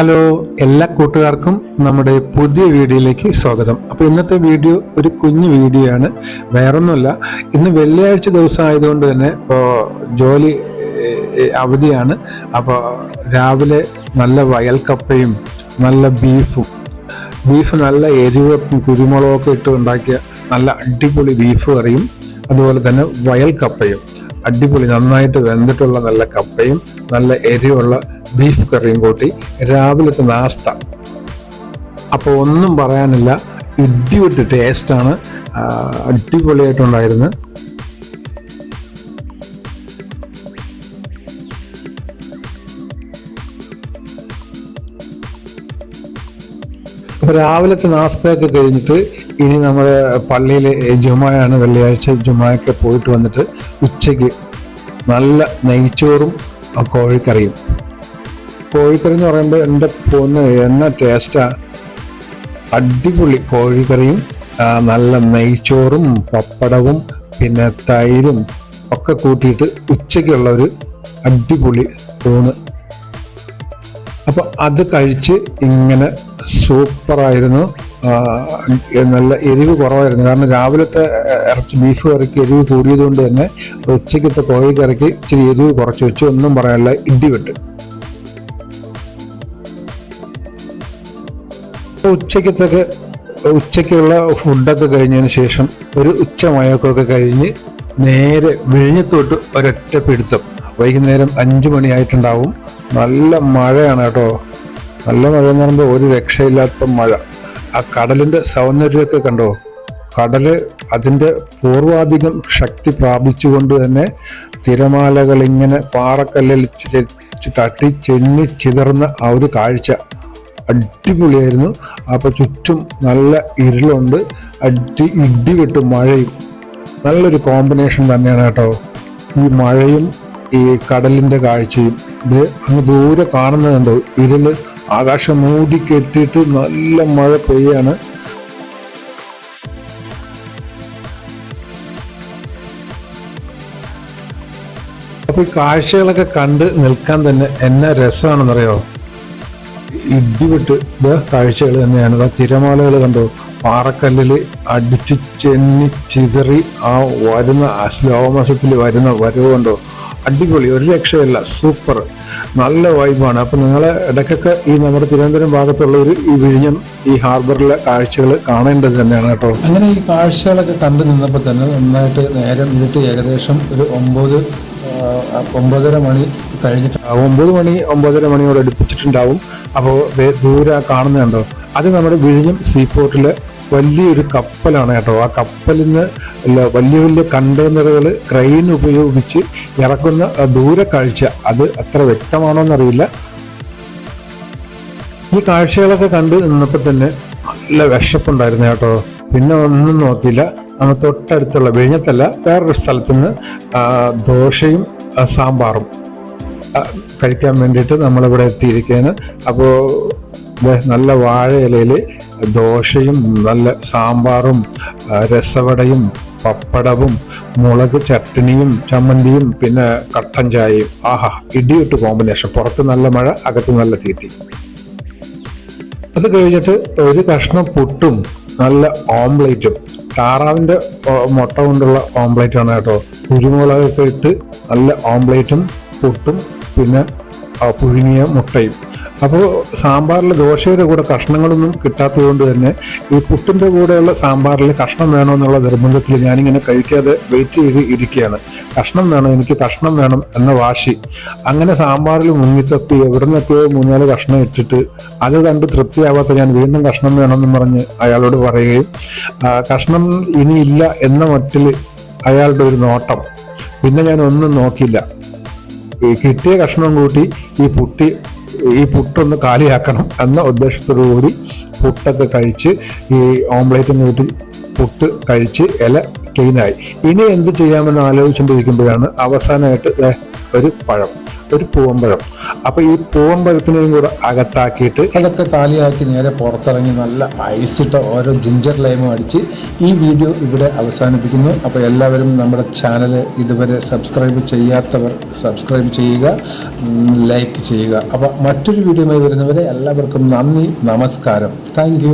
Hello എല്ലാ കൂട്ടുകാർക്കും നമ്മുടെ പുതിയ വീഡിയോയിലേക്ക് സ്വാഗതം. അപ്പോൾ ഇന്നത്തെ വീഡിയോ ഒരു കുഞ്ഞു വീഡിയോ ആണ്. വേറൊന്നുമല്ല ഇന്ന് വെള്ളിയാഴ്ച ദിവസം ആയതുകൊണ്ട് തന്നെ ജോലി അവധിയാണ്. അപ്പോൾ രാവിലെ നല്ല വയൽക്കപ്പയും നല്ല ബീഫും ബീഫ് നല്ല എരിവും കുരുമുളകൊക്കെ ഇട്ട് ഉണ്ടാക്കിയ നല്ല അടിപൊളി ബീഫ് കറിയും അതുപോലെ തന്നെ വയൽക്കപ്പയും. അടിപൊളി നന്നായിട്ട് വെന്തിട്ടുള്ള നല്ല കപ്പയും നല്ല എരിവുള്ള ബീഫ് കറിയും കൂട്ടി രാവിലത്തെ നാസ്ത. അപ്പോൾ ഒന്നും പറയാനില്ല. ഇടിവിട്ട് ടേസ്റ്റാണ് അടിപൊളിയായിട്ടുണ്ടായിരുന്നു. അപ്പോൾ രാവിലത്തെ നാസ്തയൊക്കെ കഴിഞ്ഞിട്ട് ഇനി നമ്മൾ പള്ളിയിൽ ജുമായാണ് വെള്ളിയാഴ്ച ജുമായൊക്കെ പോയിട്ട് വന്നിട്ട് ഉച്ചയ്ക്ക് നല്ല നെയ്ച്ചോറും കോഴിക്കറിയും. കോഴിക്കറി എന്ന് പറയുമ്പോൾ എന്റെ പോകുന്ന എണ്ണ ടേസ്റ്റാണ് അടിപൊളി കോഴിക്കറിയും നല്ല നെയ്ച്ചോറും പപ്പടവും പിന്നെ തൈരും ഒക്കെ കൂട്ടിയിട്ട് ഉച്ചയ്ക്കുള്ള ഒരു അടിപൊളി ഊണ്. അപ്പോൾ അത് കഴിച്ച് ഇങ്ങനെ സൂപ്പറായിരുന്നു. നല്ല എരിവ് കുറവായിരുന്നു. കാരണം രാവിലത്തെ ഇറച്ചി ബീഫ് കറിക്ക് എരിവ് കൂടിയത് കൊണ്ട് തന്നെ ഉച്ചയ്ക്കത്തെ കോഴിക്കറിക്ക് ഇച്ചിരി എരിവ് കുറച്ച് വെച്ച്. ഒന്നും പറയാനില്ല ഇടിവിട്ട്. ഉച്ചക്കത്തൊക്കെ ഉച്ചയ്ക്കുള്ള ഫുഡൊക്കെ കഴിഞ്ഞതിന് ശേഷം ഒരു ഉച്ചമയക്കമൊക്കെ കഴിഞ്ഞ് നേരെ വിഴിഞ്ഞത്തോട്ട് ഒരൊറ്റ പിടുത്തം. വൈകുന്നേരം അഞ്ച് മണിയായിട്ടുണ്ടാവും. നല്ല മഴയാണ് കേട്ടോ. നല്ല മഴ എന്ന് പറയുമ്പോൾ ഒരു രക്ഷയില്ലാത്ത മഴ. ആ കടലിന്റെ സൗന്ദര്യമൊക്കെ കണ്ടോ? കടൽ അതിന്റെ പൂർവാധികം ശക്തി പ്രാപിച്ചുകൊണ്ട് തന്നെ തിരമാലകൾ ഇങ്ങനെ പാറക്കല്ലിൽ തട്ടി ചെന്നി ചിതറുന്ന ആ ഒരു കാഴ്ച. അടിപൊളിയായിരുന്നു. അപ്പോൾ ചുറ്റും നല്ല ഇരുളുണ്ട്. അടി ഇടി ഇടിവെട്ടും മഴയും. നല്ലൊരു കോമ്പിനേഷൻ തന്നെയാണ് കേട്ടോ. ഈ മഴയും ഈ കടലിന്റെ കാഴ്ചയും. ഇത് അങ്ങ് ദൂരെ കാണുന്നതുണ്ട് ഇരുൾ ആകാശം മൂടി കെട്ടിയിട്ട് നല്ല മഴ പെയ്യാണ്. അപ്പൊ ഈ കാഴ്ചകളൊക്കെ കണ്ട് നിൽക്കാൻ തന്നെ എന്നാ രസമാണെന്നറിയോ? ഇടിവിട്ട് കാഴ്ചകൾ തന്നെയാണ്. ആ തിരമാലകൾ കണ്ടോ? പാറക്കല്ലിൽ അടിച്ച് ചെന്നി ചിതറി ആ വരുന്ന ശ്ലോകമാസത്തിൽ വരുന്ന വരവ് കണ്ടോ? അടിപൊളി ഒരു രക്ഷയല്ല സൂപ്പർ നല്ല വൈബാണ്. അപ്പം നിങ്ങൾ ഇടയ്ക്കൊക്കെ ഈ നമ്മുടെ തിരുവനന്തപുരം ഭാഗത്തുള്ളവർ ഈ വിഴിഞ്ഞം ഈ ഹാർബറിലെ കാഴ്ചകൾ കാണേണ്ടത് തന്നെയാണ് കേട്ടോ. അങ്ങനെ ഈ കാഴ്ചകളൊക്കെ കണ്ടു നിന്നപ്പോൾ തന്നെ നന്നായിട്ട് നേരം ഇരുട്ട് ഏകദേശം ഒരു ഒമ്പത് ഒമ്പതര മണി കഴിഞ്ഞിട്ട് ആ, ഒമ്പത് മണി ഒമ്പതര മണിയോട് അടുപ്പിച്ചിട്ടുണ്ടാവും. അപ്പോൾ ദൂരെ കാണുന്നുണ്ടോ? അത് നമ്മുടെ വിഴിഞ്ഞം സീ പോർട്ടിൽ വലിയൊരു കപ്പലാണ് കേട്ടോ. ആ കപ്പലിൽ നിന്ന് വലിയ വലിയ കണ്ടെയ്നറുകൾ ക്രെയിൻ ഉപയോഗിച്ച് ഇറക്കുന്ന ദൂര കാഴ്ച അത് അത്ര വ്യക്തമാണോ എന്നറിയില്ല ഈ കാഴ്ചകളൊക്കെ കണ്ട് നിന്നപ്പോൾ തന്നെ നല്ല വിശപ്പുണ്ടായിരുന്നു കേട്ടോ. പിന്നെ ഒന്നും നോക്കിയില്ല. നമ്മൾ തൊട്ടടുത്തുള്ള വിഴിഞ്ഞത്തല്ല വേറൊരു സ്ഥലത്ത് നിന്ന് ദോശയും സാമ്പാറും കഴിക്കാൻ വേണ്ടിയിട്ട് നമ്മളിവിടെ എത്തിയിരിക്കുകയാണ്. അപ്പോൾ നല്ല വാഴ ഇലയിൽ ദോശയും നല്ല സാമ്പാറും രസവടയും പപ്പടവും മുളക് ചട്ടണിയും ചമ്മന്തിയും പിന്നെ കട്ടൻ ചായയും ആഹാ ഇടിയിട്ട് കോമ്പിനേഷൻ. പുറത്ത് നല്ല മഴ അകത്ത് നല്ല തീറ്റി അത് കഴിഞ്ഞിട്ട് ഒരു കഷ്ണം പുട്ടും നല്ല ഓംലേറ്റും താറാവിന്റെ മുട്ട കൊണ്ടുള്ള ഓംലേറ്റ് ആണ് കേട്ടോ. കുരുമുളകൊക്കെ ഇട്ട് നല്ല ഓംലേറ്റും പുട്ടും പിന്നെ പുഴുങ്ങിയ മുട്ടയും. അപ്പോൾ സാമ്പാറിൽ ദോശയുടെ കൂടെ കഷ്ണങ്ങളൊന്നും കിട്ടാത്തത് കൊണ്ട് തന്നെ ഈ പുട്ടിന്റെ കൂടെയുള്ള സാമ്പാറിൽ കഷ്ണം വേണമെന്നുള്ള നിർബന്ധത്തിൽ ഞാനിങ്ങനെ കഴിക്കാതെ വെയിറ്റ് ചെയ്ത് ഇരിക്കുകയാണ്. കഷ്ണം വേണം? എനിക്ക് കഷ്ണം വേണം എന്ന വാശി. അങ്ങനെ സാമ്പാറിൽ മുങ്ങിത്തപ്പി എവിടെ നിന്നൊക്കെയോ മൂന്നാൽ കഷ്ണം ഇട്ടിട്ട് അത് കണ്ട് തൃപ്തിയാവാത്ത ഞാൻ വീണ്ടും കഷ്ണം വേണമെന്ന് പറഞ്ഞ് അയാളോട് പറയുകയും കഷ്ണം ഇനിയില്ല എന്ന മട്ടിൽ അയാളുടെ ഒരു നോട്ടം. പിന്നെ ഞാൻ ഒന്നും നോക്കില്ല കിട്ടിയ കഷ്ണം കൂട്ടി ഈ പുട്ടി ഈ പുട്ടൊന്ന് കാലിയാക്കണം എന്ന ഉദ്ദേശത്തോടു കൂടി പുട്ടൊക്കെ കഴിച്ച് ഈ ഓംലേറ്റ് കൂട്ടി പുട്ട് കഴിച്ച് ഇല ക്ലീനായി. ഇനി എന്ത് ചെയ്യാമെന്ന് ആലോചിച്ചുകൊണ്ടിരിക്കുമ്പോഴാണ് അവസാനമായിട്ട് ഒരു പഴം. ഒരു പൂവമ്പഴം അപ്പോൾ ഈ പൂവമ്പഴത്തിനെയും കൂടെ അകത്താക്കിയിട്ട് അതൊക്കെ കാലിയാക്കി നേരെ പുറത്തിറങ്ങി നല്ല ഐസിട്ട ഓരോ ജിഞ്ചർ ലൈമും അടിച്ച് ഈ വീഡിയോ ഇവിടെ അവസാനിപ്പിക്കുന്നു. അപ്പോൾ എല്ലാവരും നമ്മുടെ ചാനൽ ഇതുവരെ സബ്സ്ക്രൈബ് ചെയ്യാത്തവർ സബ്സ്ക്രൈബ് ചെയ്യുക ലൈക്ക് ചെയ്യുക. അപ്പോൾ മറ്റൊരു വീഡിയോയുമായി വരുന്നവരെ എല്ലാവർക്കും നന്ദി നമസ്കാരം. താങ്ക്